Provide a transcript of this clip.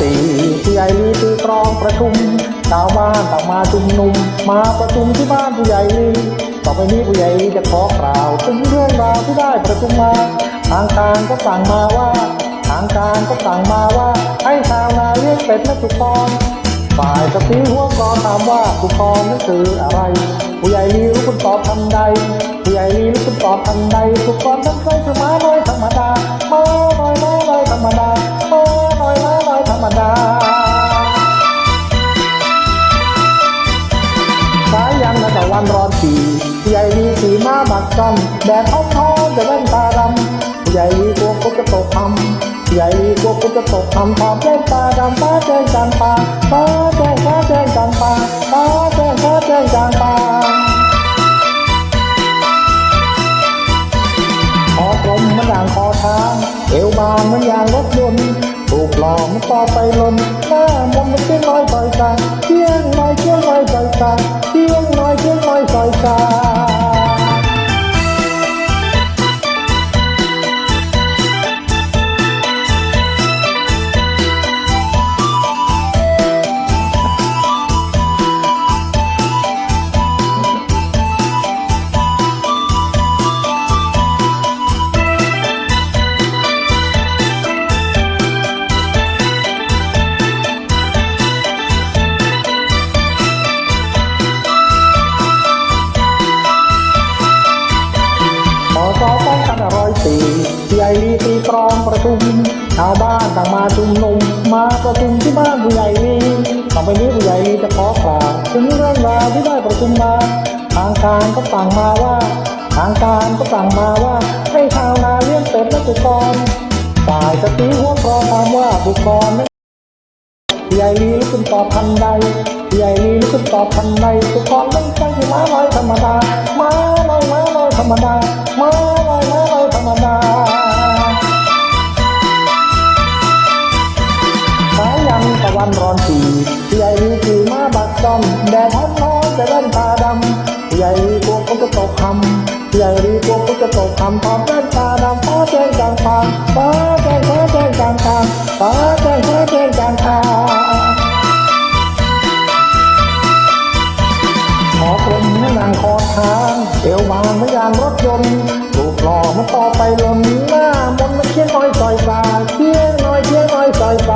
ទីទីឯលីទីក្រងប្រជុំ ชาวบ้านต่างมาชุมนุม มาประชุมที่บ้านผู้ใหญ่ลีต่อไปนี้ผู้ใหญ่ลีจะขอกล่าวถึงเรื่องราวที่ได้ประชุมมา ทางการก็สั่งมาว่า ทางการก็สั่งมาว่า ให้ชาวนาเลี้ยงเป็ดและสุกรฝ่ายสตรีหัวกรถามว่าสุกรนั่นคืออะไร ผู้ใหญ่ลีรู้คุณตอบทันใดผู้ใหญ่ลีรู้คุณตอบทันใดสุกรนั้นเคยคือม้าน้ ญ่ลีสีมาบักจอมแดดท้องท้องจะเล่นตาดำผู้ใหญ่ลีกลัวกุจะตกคำผู้ใหญ่ลีกลัวกุจะตกคำถอดเล่นตาดำฟ้าแจ้งกลางป่าฟ้าแจ้งฟ้าแจ้งกลางป่าฟ้าแจ้งฟ้าแจ้งกลางป่าคอตรมมันอย่างคอช้างเอวบางมันอย่างรถยนต์ถูกหลอมันต่อไปลนหน้ามนมันเที่ยงน้อยซอยกลางเที่ยงน้อยเที่ยงน้อยซอยกลางเที่ยง ใหญ่ลีตีกรองประชุม ชาวบ้านต่างมาชุมนุม มาประชุมที่บ้านผู้ใหญ่ลีต่อไปนี้ผู้ใหญ่ลีจะขอกล่าวถึงเรื่องราวที่ได้ประชุมมา ทางการก็สั่งมาว่า ทางการก็สั่งมาว่า ให้ชาวนาเลี้ยงเป็ดและสุกรฝ่ายสตรีหัวกรองถามว่าสุกรนั้นใหญ่ลีลุกขึ้นตอบทันใดใหญ่ลีลุกขึ้นตอบทันใดทุกคนต้องใช้ม้าน้อยธรรมดา ม้าน้อยม้าน้อยธรรมดา ม้า มาสายยำตะวันร้อนสีใหญ่คือมาบักดอมแดดฮอตน้องจะเล่นตาดำใหญ่กลัวคนจะตกคำใหญ่กลัวคนจะตกคำพร้อมเล่นตาดำฟ้าแจ้งกลางทาฟ้าแจ้งฟ้าแจ้งกลางทางฟ้าแจ้งฟ้าแจ้งกลางทาขอกลมแม่นางคอทางเอวบางไม่ยางรถยนต์ ลอมันต่อไปลมนหน้ามันมาเชียงน้อยซอยตาเชียงน้อยเชียงน้อยซอยตา